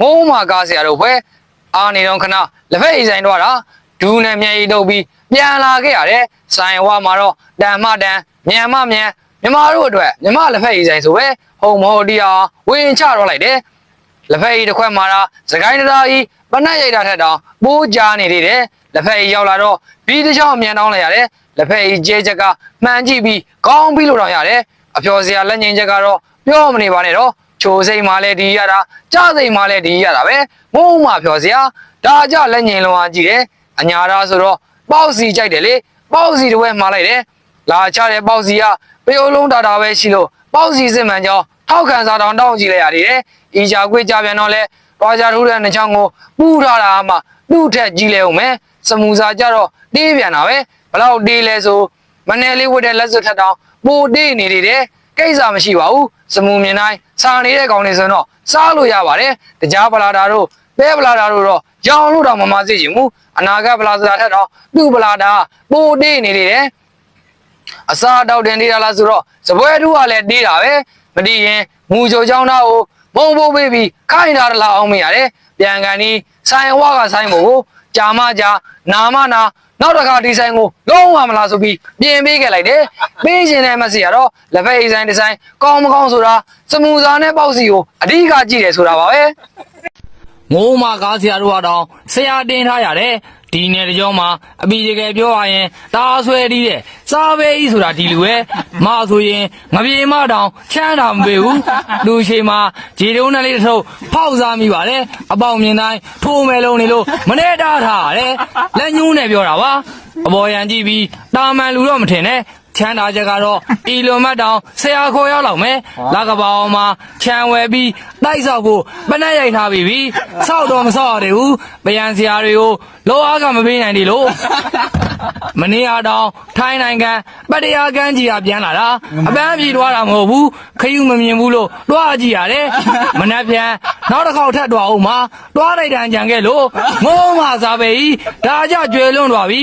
မုံမာကားဆရာတို့ဖွဲ့အာနေတော့ခဏလက်ဖက်ရည်ဆိုင်တော့တာဒူးနဲ့မျက်ရည်တုပ်ပြီးပြန်လာခဲ့ရတယ်ဆိုင်ဝါမှာတော့တန်မတန်မြန်မမြန်မြမတို့အတွက်မြမလက်ဖက်ရည်ဆိုင်ဆိုပဲဟုံမဟုတ်တရားဝင်ချတော့လိုက်တယ်လက်ဖက်ရည်တစ်ခွက်မှာတော့စကိုင်းတရားကြီးပနက်ရိုက်တာထက်တောင်ပိုးကြားနေသေးတယ်လက်ဖက်ရည်ရောက်လာတော့ပြီးတစ်ချောင်းမြန်တောင်းလိုက်ရတယ်လက်ဖက်ရည်ကျဲချက်ကမှန်ကြည့်ပြီးကောင်းပြီးလို့တော့ရတယ်အဖျော်စရာလက်ငင်းချက်ကတော့ပြောမနေပါနဲ့တော့ ချိုစိတ်မှလည်းဒီရတာကြစိတ်မှလည်းဒီရတာပဲမုံမှဖြော်စရာဒါကြလက်ငင်လုံးအားကြည့်တယ်အညာသားဆိုတော့ပေါ့စီကြိုက်တယ်လေပေါ့စီတစ်ဝဲမှားလိုက်တယ်လာချတဲ့ပေါ့စီကပယိုးလုံးတာတာပဲရှိလို့ပေါ့စီစစ်မှန်ကြောင်းထောက်ခံစားတောင်းတောင်းကြည့်လိုက်ရသေးတယ်ဤချာကွေးကြပြန်တော့လဲတွားကြထိုးတဲ့နှချောင်းကိုပူထားတာမှသူ့ထက်ကြီးလဲအောင်မယ်စမူစာကြတော့တေးပြန်တာပဲဘလောက်တေးလဲဆိုမနယ်လေးဝတ်တဲ့လက်စွပ်ထက်တောင်ပိုတေးနေနေတယ် ကိစ္စမရှိပါဘူးစမူမြင်တိုင်းစားနေတဲ့ကောင်တွေဆိုတော့စားလို့ရပါတယ်တကြားပလာတာတို့ပဲပလာတာတို့တော့ရောင်လို့တော့မမသိချင်ဘူးအနာဂတ်ပလာစတာထက်တော့သူ့ပလာတာပိုတေးနေနေတယ်အစားတောက်တင်နေတာလားဆိုတော့စပွဲတူကလည်းတေးတာပဲမတည်ရင်မူချိုချောင်းသားကိုမုံပိုးပေးပြီးခိုင်းတာလားအောင်မရတယ်ပြန်ကန်ဒီဆိုင်ဝါကဆိုင်ဖို့ကိုကြာမကြာနာမနာ နောက်တစ်ခါဒီဆိုင်ကိုလုံးဝမလားဆိုပြီးပြင်ပေးခဲ့လိုက်တယ်ပေးခြင်းနဲ့မစီရတော့လက်ဖက်အိဆိုင်ဒီဇိုင်းကောင်းမကောင်းဆိုတာစမူစာနဲ့ပေါ့စီကိုအဓိကကြည့်တယ်ဆိုတာပါပဲ မိုးမကားဆရာတို့ကတော့ဆရာတင်ထားရတယ်ဒီနယ်တကြောမှာအပီတကယ်ပြောရရင်တားဆွဲတီးတဲ့စားပဲကြီးဆိုတာဒီလူပဲမဆိုရင်ငပြေမတောင်ချမ်းတာမပေးဘူးလူရှိမှာဂျေတုံးနဲ့လေးတစ်ထုပ်ဖောက်စားမိပါတယ်အပေါင်မြင်တိုင်းထိုးမယ်လုံးနေလို့မနေတားထားရတယ်လက်ညှိုးနဲ့ပြောတာပါအပေါ်ရန်ကြည့်ပြီးတာမန်လူတော့မထင်နဲ့ ချမ်းသာချက်ကတော့အီလွန်မတ်တောင်ဆရာခေါ်ရောက်လောက်မယ်လကပောင်မှာခြံဝယ်ပြီးတိုက်ဆောက်ဖို့ပနက်ရိုက်ထားပြီးပြီဆောက်တော့မဆောက်ရသေးဘူးပယံဆရာတွေကိုလောအားကမပေးနိုင်သေးလို့မနေ့အားတောင်ထိုင်းနိုင်ငံပတ္တရားကမ်းကြီးကပြန်လာတာအပန်းပြေသွားတာမဟုတ်ဘူးခယူမမြင်ဘူးလို့တွားကြည့်ရတယ်မနှက်ပြန်နောက်တစ်ခေါက်ထပ်တွားအောင်မှာတွားလိုက်တန်ကြံခဲ့လို့ငုံးမစားပဲဤဒါကြကျွယ်လွန်းသွားပြီ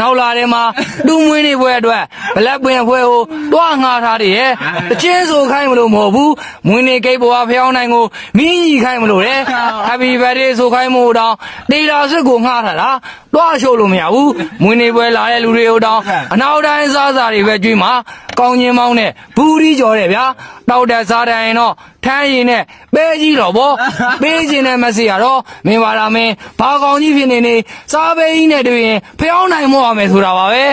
နောက်လာတဲ့မှာလူမွေးနေပွဲအတွက်ဘလက်ပွင့်ဖွဲကိုတွားငှားထားတယ်ရဲ့တချင်းဆိုခိုင်းမလို့မဟုတ်ဘူးမွေးနေကိတ်ဘွားဖျောင်းနိုင်ကိုမင်းကြီးခိုင်းမလို့တဲ့ Happy birthday ဆိုခိုင်းမို့တောင်တေးတာဆွတ်ကိုငှားထားတာတွားရှို့လို့မရဘူးမွေးနေပွဲလာတဲ့လူတွေကိုတောင်အနောက်တိုင်းစားစားတွေပဲကြွေးမှာကောင်းချင်းမောင်းနဲ့ဘူးဒီကြော်တယ်ဗျာတောက်တဲ့စားတယ်ရင်တော့ထမ်းရင်နဲ့ပဲကြီးတော့ဗောပေးခြင်းနဲ့မစီရတော့မင်းပါလာမင်းဘာကောင်ကြီးဖြစ်နေနေစားပဲကြီးနဲ့တွေ့ရင်ဖျောင်းနိုင်မောရမယ်ဆိုတာပါပဲ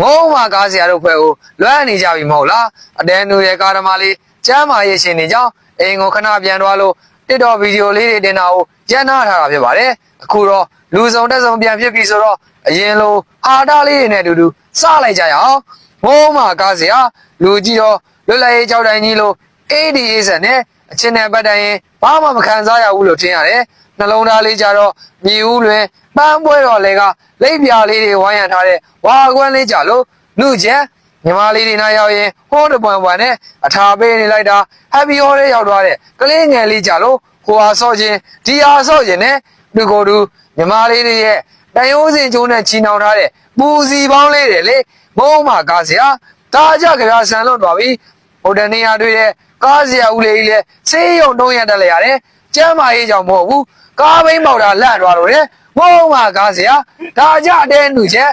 ငုံမှကားဆရာတို့ဖွဲ့ကိုလွမ်းနေကြပြီမဟုတ်လားအတဲနူရဲ့ကာရမလေးကျမ်းမာရေးရှင်နေကြောင်းအိမ်ကိုခဏပြန်သွားလို့တစ်တော်ဗီဒီယိုလေးတွေတင်တာကိုရန်နာထားတာဖြစ်ပါတယ်အခုတော့လူဆောင်တက်ဆောင်ပြန်ဖြစ်ပြီဆိုတော့အရင်လိုအာတာလေးတွေနဲ့အတူတူစလိုက်ကြရအောင်ငုံမှကားဆရာလူကြီးတော့လွတ်လပ်ရေးကြောက်တိုင်ကြီးလို့ ADA ဆန်နဲ့အချင်းနဲ့ပတ်တိုင်ရင်ဘာမှမခံစားရဘူးလို့ထင်ရတယ်နှလုံးသားလေးကြတော့မြည်ဦးလွင် ပန်းပွဲတော်လေကလိပ်ပြာလေးတွေဝိုင်းရံထားတဲ့ဝါကွန်းလေးကြလို့နှုတ်ချက်ညီမလေးတွေနားရောက်ရင်ဟိုးတပွန်ပွန်နဲ့အထာပေးနေလိုက်တာ happy holiday ရောက်သွားတဲ့ကလေးငယ်လေးကြလို့ကိုဟာဆော့ခြင်းဒီဟာဆော့ခြင်းနဲ့ဒီကိုယ်တူညီမလေးတွေရဲ့တန်ရိုးစင်ကျိုးနဲ့ချီနှောင်ထားတဲ့ပူစီပေါင်းလေးတွေလေမုံမကားစရာဒါကြကြပြဆန်လွတ်သွားပြီဟိုတနေရာတွေ့တဲ့ကားစရာဦးလေးကြီးလဲစေးရုံတုံးရတက်လိုက်ရတယ်ကျမ်းမာရေးကြောင့်မဟုတ်ဘူးကားဘိန်းပေါက်တာလန့်သွားလို့လေ မုံမကားစရာဒါကြတဲ့နှုတ်ချက်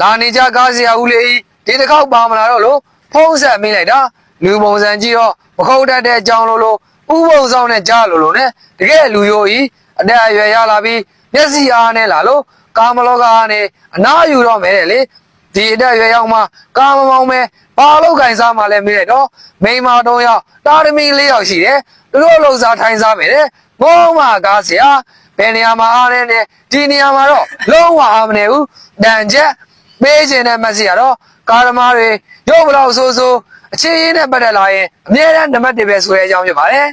လာနေကြကားစရာဦးလေးဒီတစ်ခေါက်ပါမလာတော့လို့ဖုံးဆက်မိလိုက်တာလူပုံစံကြည့်တော့မခုတ်တတ်တဲ့အကြောင်းလို့လို့ဥပုံဆောင်နဲ့ကြားလို့လို့ ਨੇ တကယ်လူရိုးကြီးအတက်အရွယ်ရလာပြီးမျက်စိအားနဲ့လာလို့ကာမလောကအားနဲ့အနာယူတော့မယ်တဲ့လေဒီအတက်အရွယ်ရောက်မှကာမမောင်းမဲဘာလို့ကင်စားမှလဲမေးလိုက်တော့မိန်းမ၃ယောက်တာရမီ၄ယောက်ရှိတယ်သူတို့လှုပ်စားထိုင်စားမယ်တဲ့ဘုံမကားစရာ ဘယ်နေရာမှာအားလဲနဲ့ဒီနေရာမှာတော့လုံးဝအားမနေဘူးတန်ချက်ပေးခြင်းနဲ့မစီရတော့ကာရမားတွေရုပ်ဘလောက်ဆိုးဆိုးအခြေရင်းနဲ့ပတ်သက်လာရင်အမြဲတမ်းနံပါတ်1ပဲဆိုတဲ့အကြောင်းဖြစ်ပါတယ်